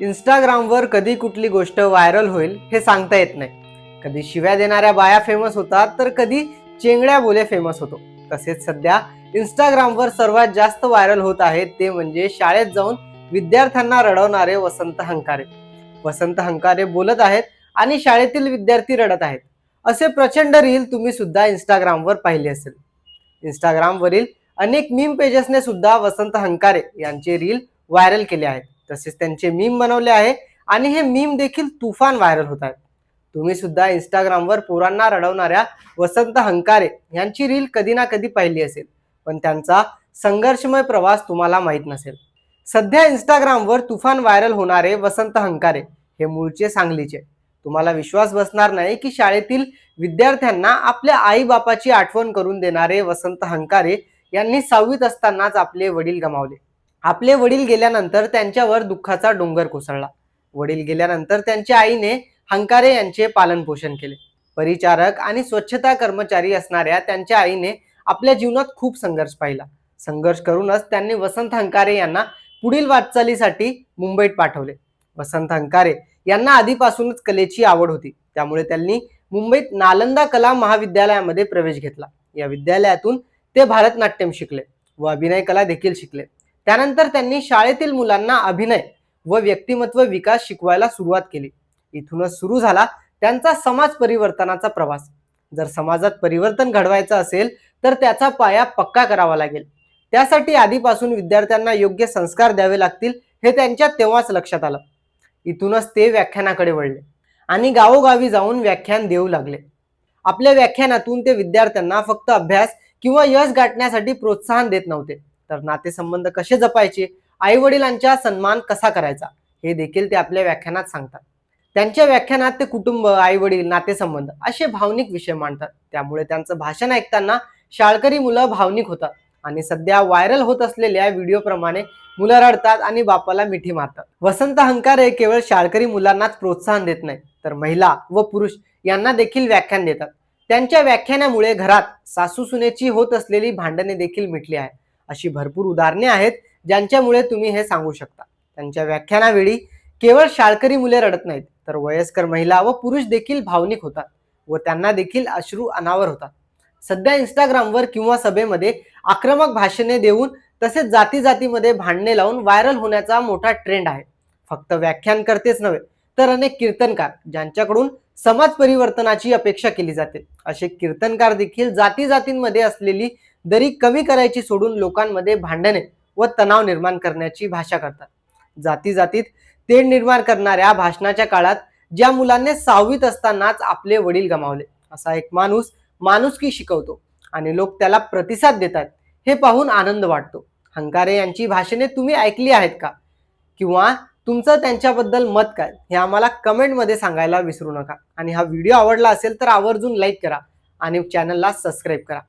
इंस्टाग्रामवर कधी कुठली गोष्ट व्हायरल होईल हे सांगता येत नाही. कधी शिव्या देणाऱ्या बाया फेमस होतात तर कधी चेंगड्या बोले फेमस होतो. तसेच सध्या इंस्टाग्रामवर सर्वात जास्त व्हायरल होत आहेत ते म्हणजे शाळेत जाऊन विद्यार्थ्यांना रडवणारे वसंत हंकारे. वसंत हंकारे बोलत आहेत आणि शाळेतील विद्यार्थी रडत आहेत. असे प्रचंड रील तुम्ही सुद्धा इंस्टाग्रामवर पाहिले असेल. इंस्टाग्रामवरील अनेक मीम पेजेसने सुद्धा वसंत हंकारे यांचे रील व्हायरल केले आहेत. तसेच त्यांचे मीम बनवले आहे. आणि हे मीम देखील तुफान व्हायरल होत आहेत. तुम्ही सुद्धा इंस्टाग्रामवर पोरांना रडवणाऱ्या वसंत हंकारे यांची रील कधी ना कधी पाहिली असेल. पण त्यांचा संघर्षमय प्रवास तुम्हाला माहीत नसेल. सध्या इंस्टाग्रामवर तुफान व्हायरल होणारे वसंत हंकारे हे मूळचे सांगलीचे. तुम्हाला विश्वास बसणार नाही की शाळेतील विद्यार्थ्यांना आपल्या आईबापाची आठवण करून देणारे वसंत हंकारे यांनी सहावीत असतानाच आपले वडील गमावले. आपले वडील गेल्यानंतर त्यांच्यावर दुःखाचा डोंगर कोसळला. वडील गेल्यानंतर त्यांच्या आईने हंकारे यांचे पालनपोषण केले. परिचारक आणि स्वच्छता कर्मचारी असणाऱ्या त्यांच्या आईने आपल्या जीवनात खूप संघर्ष पाहिला. संघर्ष करूनच त्यांनी वसंत हंकारे यांना पुढील वाटचालीसाठी मुंबईत पाठवले. वसंत हंकारे यांना आधीपासूनच कलेची आवड होती. त्यामुळे त्यांनी मुंबईत नालंदा कला महाविद्यालयामध्ये प्रवेश घेतला. या विद्यालयातून ते भरतनाट्यम शिकले व अभिनय कला देखील शिकले. त्यानंतर त्यांनी शाळेतील मुलांना अभिनय व व्यक्तिमत्व विकास शिकवायला सुरुवात केली. इथूनच सुरू झाला त्यांचा समाज परिवर्तनाचा प्रवास. जर समाजात परिवर्तन घडवायचं असेल तर त्याचा पाया पक्का करावा लागेल. त्यासाठी आधीपासून विद्यार्थ्यांना योग्य संस्कार द्यावे लागतील हे त्यांच्या तेव्हाच लक्षात आलं. इथूनच ते व्याख्यानाकडे वळले आणि गावोगावी जाऊन व्याख्यान देऊ लागले. आपल्या व्याख्यानातून ते विद्यार्थ्यांना फक्त अभ्यास किंवा यश गाठण्यासाठी प्रोत्साहन देत नव्हते. तर नातेसंबंध कसे जपायचे? आई वडिलांचा सन्मान कसा करायचा? हे देखील ते आपल्या व्याख्यानात सांगतात. त्यांच्या व्याख्यानात ते कुटुंब आई वडील नातेसंबंध असे भावनिक विषय मांडतात. त्यामुळे त्यांचं भाषण ऐकताना शाळकरी मुलं भावनिक होतात आणि सध्या व्हायरल होत असलेल्या व्हिडिओ प्रमाणे मुलं रडतात आणि बापाला मिठी मारतात. वसंत हंकारे केवळ शाळकरी मुलांनाच प्रोत्साहन देत नाही तर महिला व पुरुष यांना देखील व्याख्यान देतात. त्यांच्या व्याख्यानामुळे घरात सासू सुनेची होत असलेली भांडणे देखील मिटली आहे अशी भरपूर उदाहरणे आहेत ज्यांच्यामुळे तुम्ही हे सांगू शकता. त्यांच्या व्याख्यानावेळी केवळ शाळकरी मुले रडत नाहीत तर वयस्कर महिला व पुरुष देखील भावनिक होतात व त्यांना देखील अश्रू अनावर होतात. सध्या इंस्टाग्रामवर किंवा सभेमध्ये आक्रमक भाषणे देऊन तसेच जाती जातीमध्ये भांडणे लावून व्हायरल होण्याचा मोठा ट्रेंड आहे. फक्त व्याख्यान करतेच नव्हे तर अनेक कीर्तनकार ज्यांच्याकडून समाज परिवर्तनाची अपेक्षा केली जाते. असे कीर्तनकार देखील जाती जातींमध्ये असलेली दरी कमी करायची सोडून लोकांमध्ये भांडणे व तणाव निर्माण करण्याची भाषा करतात. जाती जातीत तेढ निर्माण करणाऱ्या भाषणाच्या काळात ज्या मुलांनी सहावीत असतानाच आपले वडील गमावले असा एक माणूस माणुसकी शिकवतो आणि लोक त्याला प्रतिसाद देतात हे पाहून आनंद वाटतो. हंकारे यांची भाषणे तुम्ही ऐकली आहेत का? किंवा तुमचं त्यांच्याबद्दल मत काय? हे आम्हाला कमेंटमध्ये सांगायला विसरू नका. आणि हा व्हिडिओ आवडला असेल तर आवर्जून लाईक करा आणि चॅनलला सबस्क्राईब करा.